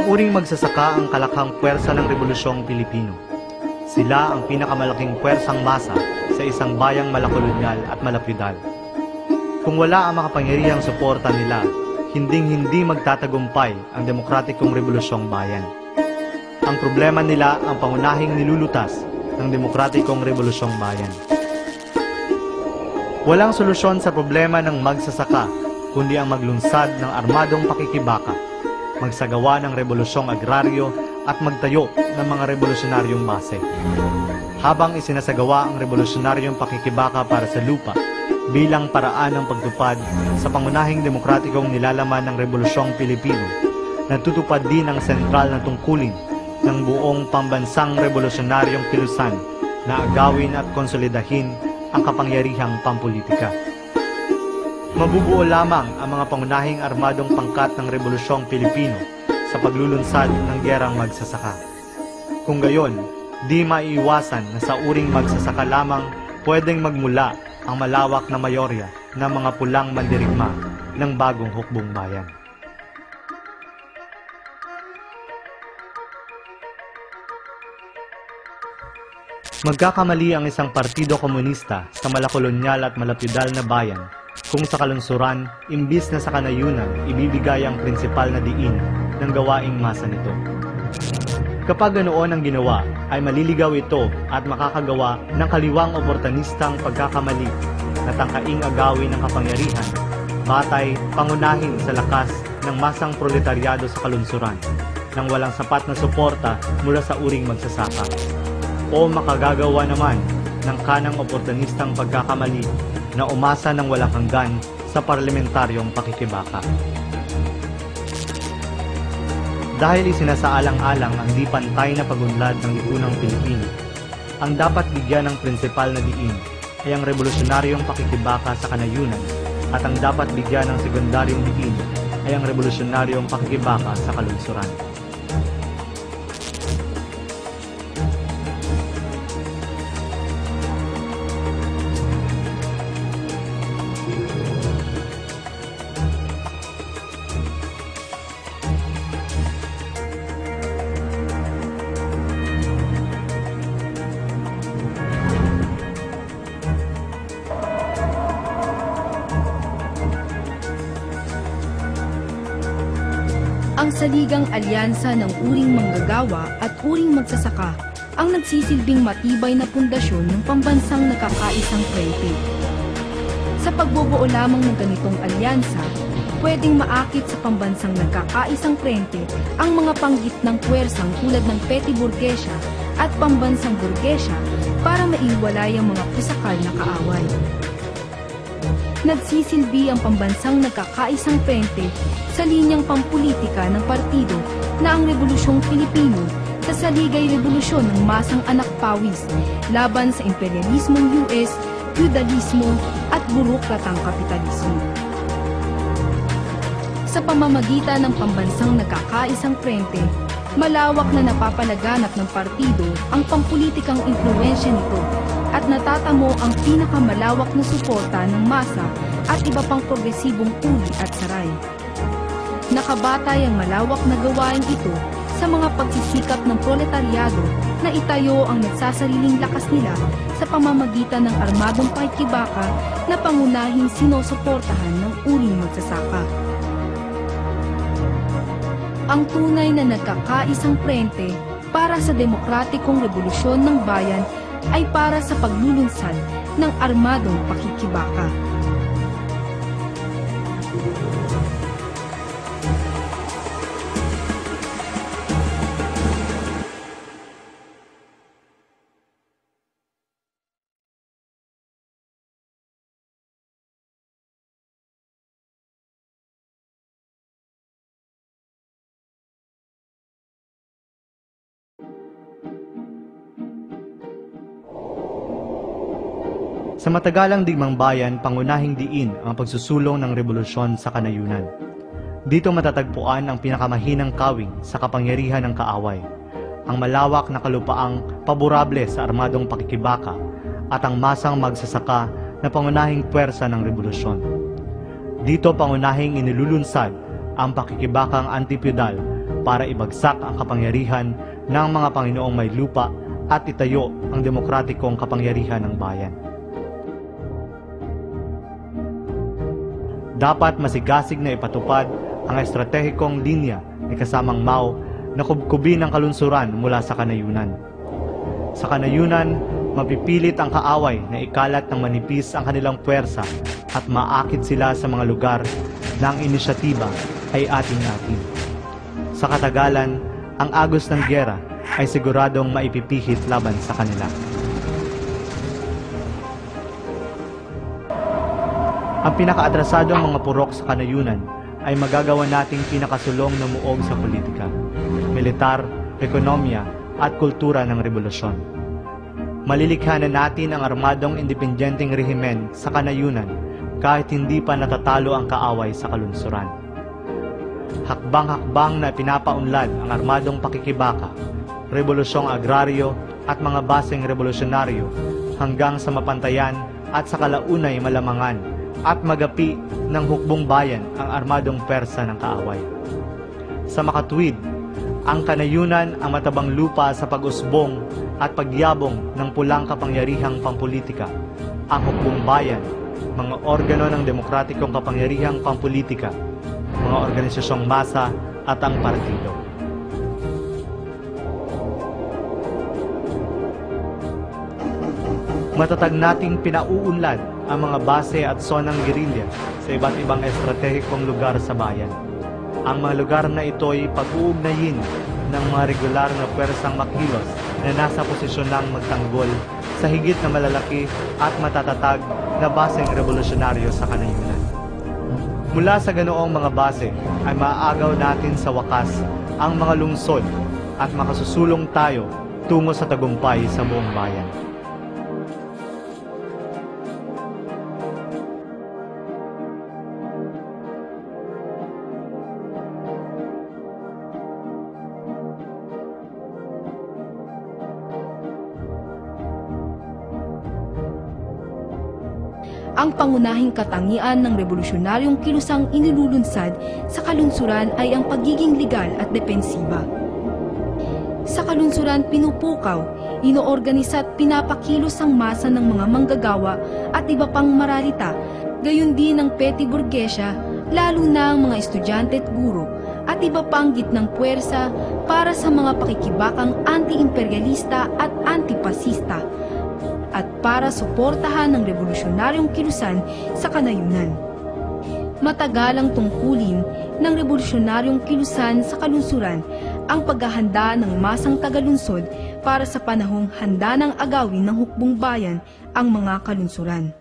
Ang uring magsasaka ang kalakhang puwersa ng Rebolusyong Pilipino. Sila ang pinakamalaking puwersang masa sa isang bayang malakolonyal at malapidal. Kung wala ang makapangyarihang suporta nila, hinding-hindi magtatagumpay ang demokratikong rebolusyong bayan. Ang problema nila ang pangunahing nilulutas ng demokratikong rebolusyong bayan. Walang solusyon sa problema ng magsasaka, kundi ang maglunsad ng armadong pakikibaka, magsagawa ng rebolusyong agraryo at magtayo ng mga revolusyonaryong base. Habang isinasagawa ang revolusyonaryong pakikibaka para sa lupa bilang paraan ng pagtupad sa pangunahing demokratikong nilalaman ng Rebolusyong Pilipino, natutupad din ang sentral na tungkulin ng buong pambansang revolusyonaryong kilusan na agawin at konsolidahin ang kapangyarihang pampolitika. Mabubuo lamang ang mga pangunahing armadong pangkat ng Rebolusyong Pilipino sa paglulunsad ng gerang magsasaka. Kung gayon, di maiiwasan na sa uring magsasaka lamang pwedeng magmula ang malawak na mayorya ng mga pulang mandirigma ng bagong hukbong bayan. Magkakamali ang isang partido komunista sa malakolonyal at malapidal na bayan kung sa kalunsuran, imbis na sa kanayunan, ibibigay ang prinsipal na diin ng gawaing masa nito. Kapag ganoon ang ginawa, ay maliligaw ito at makakagawa ng kaliwang oportunistang pagkakamali na tangkaing agawin ng kapangyarihan, batay pangunahin sa lakas ng masang proletaryado sa kalunsuran, nang walang sapat na suporta mula sa uring magsasaka. O makagagawa naman ng kanang oportunistang pagkakamali na umasa ng walang hanggan sa parlamentaryong pakikibaka. Dahil isinasaalang-alang ang di pantay na pagunlad ng lipunang Pilipino, ang dapat bigyan ng prinsipal na diin ay ang revolusyonaryong pakikibaka sa kanayunan at ang dapat bigyan ng sekundaryong diin ay ang revolusyonaryong pakikibaka sa kalunsuran. Ang saligang alyansa ng uring manggagawa at uring magsasaka ang nagsisilbing matibay na pundasyon ng pambansang nakakaisang frente. Sa pagbubuo lamang ng ganitong alyansa, pwedeng maakit sa pambansang nagkakaisang frente ang mga panggit ng puwersang tulad ng petty burgesya at pambansang burgesya para maiwalay ang mga pusakal na kaaway nagsisilbi ang pambansang nagkakaisang frente sa linyang pampulitika ng partido na ang Rebolusyong Pilipino sa saligay revolusyon ng masang anak pawis laban sa imperialismong US, feudalismo at burokratang kapitalismo. Sa pamamagitan ng pambansang nagkakaisang frente, malawak na napapalaganap ng partido ang pampulitikang impluensya nito at natatamo ang pinakamalawak na suporta ng masa at iba pang progresibong uri at saray. Nakabatay ang malawak na gawain ito sa mga pagsisikap ng proletaryado na itayo ang nagsasariling lakas nila sa pamamagitan ng armadong pakikibaka na pangunahing sinusuportahan ng uring magsasaka. Ang tunay na nagkakaisang prente para sa demokratikong revolusyon ng bayan ay para sa paglulunsad ng armadong pakikibaka. Sa matagalang digmang bayan, pangunahing diin ang pagsusulong ng revolusyon sa kanayunan. Dito matatagpuan ang pinakamahinang kawing sa kapangyarihan ng kaaway, ang malawak na kalupaang paborable sa armadong pakikibaka at ang masang magsasaka na pangunahing puwersa ng revolusyon. Dito pangunahing inilulunsad ang pakikibakang antipedal para ibagsak ang kapangyarihan ng mga Panginoong may lupa at itayo ang demokratikong kapangyarihan ng bayan. Dapat masigasig na ipatupad ang estratehikong linya ni kasamang Mao na kubkubin ang kalunsuran mula sa kanayunan. Sa kanayunan, mapipilit ang kaaway na ikalat ng manipis ang kanilang puwersa at maakit sila sa mga lugar na ang inisyatiba ay ating-ating. Sa katagalan, ang agos ng gyera ay siguradong maipipihit laban sa kanila. Ang pinakaatrasadong mga purok sa kanayunan ay magagawa nating pinakasulong na muog sa politika, militar, ekonomiya at kultura ng revolusyon. Malilikha na natin ang armadong independenteng rehimen sa kanayunan kahit hindi pa natatalo ang kaaway sa kalunsuran. Hakbang-hakbang na pinapaunlad ang armadong pakikibaka, revolusyong agraryo at mga baseng revolusyonaryo hanggang sa mapantayan at sa kalaunay malamangan at magapi ng hukbong bayan ang armadong persa ng kaaway. Sa makatuwid, ang kanayunan ang matabang lupa sa pag-usbong at pagyabong ng pulang kapangyarihang pampolitika, ang hukbong bayan, mga organo ng demokratikong kapangyarihang pampolitika, mga organisasyong masa at ang partido. Matatag nating pinauunlad ang mga base at zonang gerilya sa iba't ibang estratehikong lugar sa bayan. Ang mga lugar na ito ay pag-uugnayin ng mga regular na pwersang makilos na nasa posisyon ng magtanggol sa higit na malalaki at matatatag na baseng revolusyonaryo sa kanayunan. Mula sa ganoong mga base ay maaagaw natin sa wakas ang mga lungsod at makasusulong tayo tungo sa tagumpay sa buong bayan. Ang pangunahing katangian ng revolusyonaryong kilusang inilulunsad sa kalunsuran ay ang pagiging legal at depensiba. Sa kalunsuran, pinupukaw, inoorganisa at pinapakilos ang masa ng mga manggagawa at iba pang maralita, gayon din ng petty burgesya, lalo na ang mga estudyante at guro, at iba pang gitnang puwersa para sa mga pakikibakang anti-imperialista at anti-pasista para suportahan ng revolusyonaryong kilusan sa kanayunan. Matagalang tungkulin ng revolusyonaryong kilusan sa kalunsuran ang paghahanda ng masang tagalunsod para sa panahong handa ng agawin ng hukbong bayan ang mga kalunsuran.